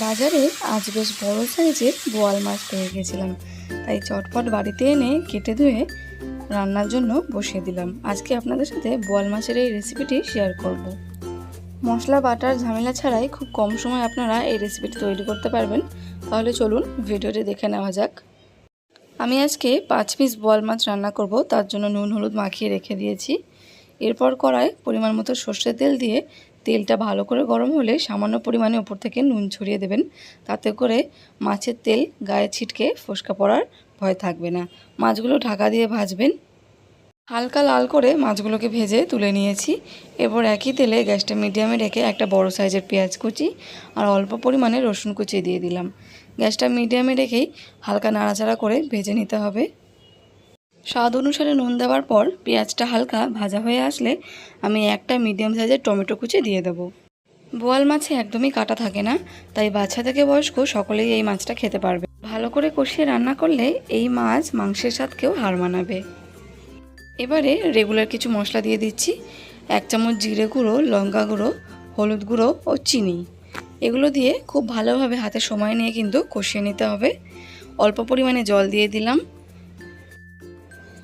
বাজারে আজ বেশ বড় সাইজের বোয়াল মাছ পেয়ে গেছিলাম। তাই চটপট বাড়িতে এনে কেটে ধুয়ে রান্নার জন্য বসিয়ে দিলাম। আজকে আপনাদের সাথে বোয়াল মাছের এই রেসিপিটি শেয়ার করব। মশলা, বাটার, ঝামেলা ছাড়াই খুব কম সময় আপনারা এই রেসিপিটি তৈরি করতে পারবেন। তাহলে চলুন ভিডিওটি দেখে নেওয়া যাক। আমি আজকে পাঁচ পিস বোয়াল মাছ রান্না করব। তার জন্য নুন, হলুদ মাখিয়ে রেখে দিয়েছি। এরপর কড়ায় পরিমাণ মতো সর্ষের তেল দিয়ে তেলটা ভালো করে গরম হলে সামান্য পরিমাণে ওপর থেকে নুন ছড়িয়ে দেবেন। তাতে করে মাছের তেল গায়ে ছিটকে ফোসকা পড়ার ভয় থাকবে না। মাছগুলো ঢাকা দিয়ে ভাজবেন। হালকা লাল করে মাছগুলোকে ভেজে তুলে নিয়েছি। এরপর একই তেলে গ্যাসটা মিডিয়ামে রেখে একটা বড় সাইজের পেঁয়াজ কুচি আর অল্প পরিমাণে রসুন কুচি দিয়ে দিলাম। গ্যাসটা মিডিয়ামে রেখেই হালকা নাড়াচাড়া করে ভেজে নিতে হবে। স্বাদ অনুসারে নুন দেওয়ার পর পেঁয়াজটা হালকা ভাজা হয়ে আসলে আমি একটা মিডিয়াম সাইজের টমেটো কুচি দিয়ে দেবো। বোয়াল মাছে একদমই কাটা থাকে না, তাই বাচ্চা থেকে বয়স্ক সকলেই এই মাছটা খেতে পারবে। ভালো করে কষিয়ে রান্না করলে এই মাছ মাংসের স্বাদকেও হার মানাবে। এবারে রেগুলার কিছু মশলা দিয়ে দিচ্ছি। এক চামচ জিরে গুঁড়ো, লঙ্কা গুঁড়ো, হলুদ গুঁড়ো ও চিনি। এগুলো দিয়ে খুব ভালোভাবে হাতে সময় নিয়ে কিন্তু কষিয়ে নিতে হবে। অল্প পরিমাণে জল দিয়ে দিলাম।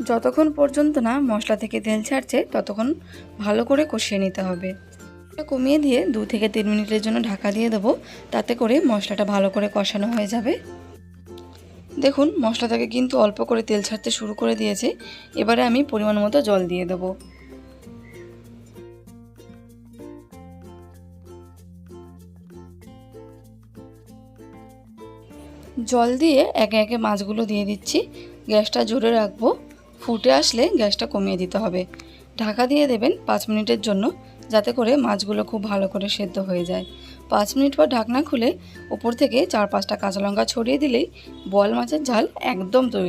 যতক্ষণ পর্যন্ত না মশলা থেকে তেল ছাড়ছে, ততক্ষণ ভালো করে কষিয়ে নিতে হবে। কমিয়ে দিয়ে দু থেকে তিন মিনিটের জন্য ঢাকা দিয়ে দেবো, তাতে করে মশলাটা ভালো করে কষানো হয়ে যাবে। দেখুন, মশলা থেকে কিন্তু অল্প করে তেল ছাড়তে শুরু করে দিয়েছে। এবারে আমি পরিমাণ মতো জল দিয়ে দেবো। জল দিয়ে একে একে মাছগুলো দিয়ে দিচ্ছি। গ্যাসটা জোরে রাখব। ফুটে আসলে গ্যাসটা কমিয়ে দিতে হবে। ঢাকা দিয়ে দেবেন পাঁচ মিনিটের জন্য, যাতে করে মাছগুলো খুব ভালো করে সেদ্ধ হয়ে যায়। পাঁচ মিনিট পর ঢাকনা খুলে ওপর থেকে চার পাঁচটা কাঁচা লঙ্কা ছড়িয়ে দিলেই বল মাছের ঝাল একদম তৈরি।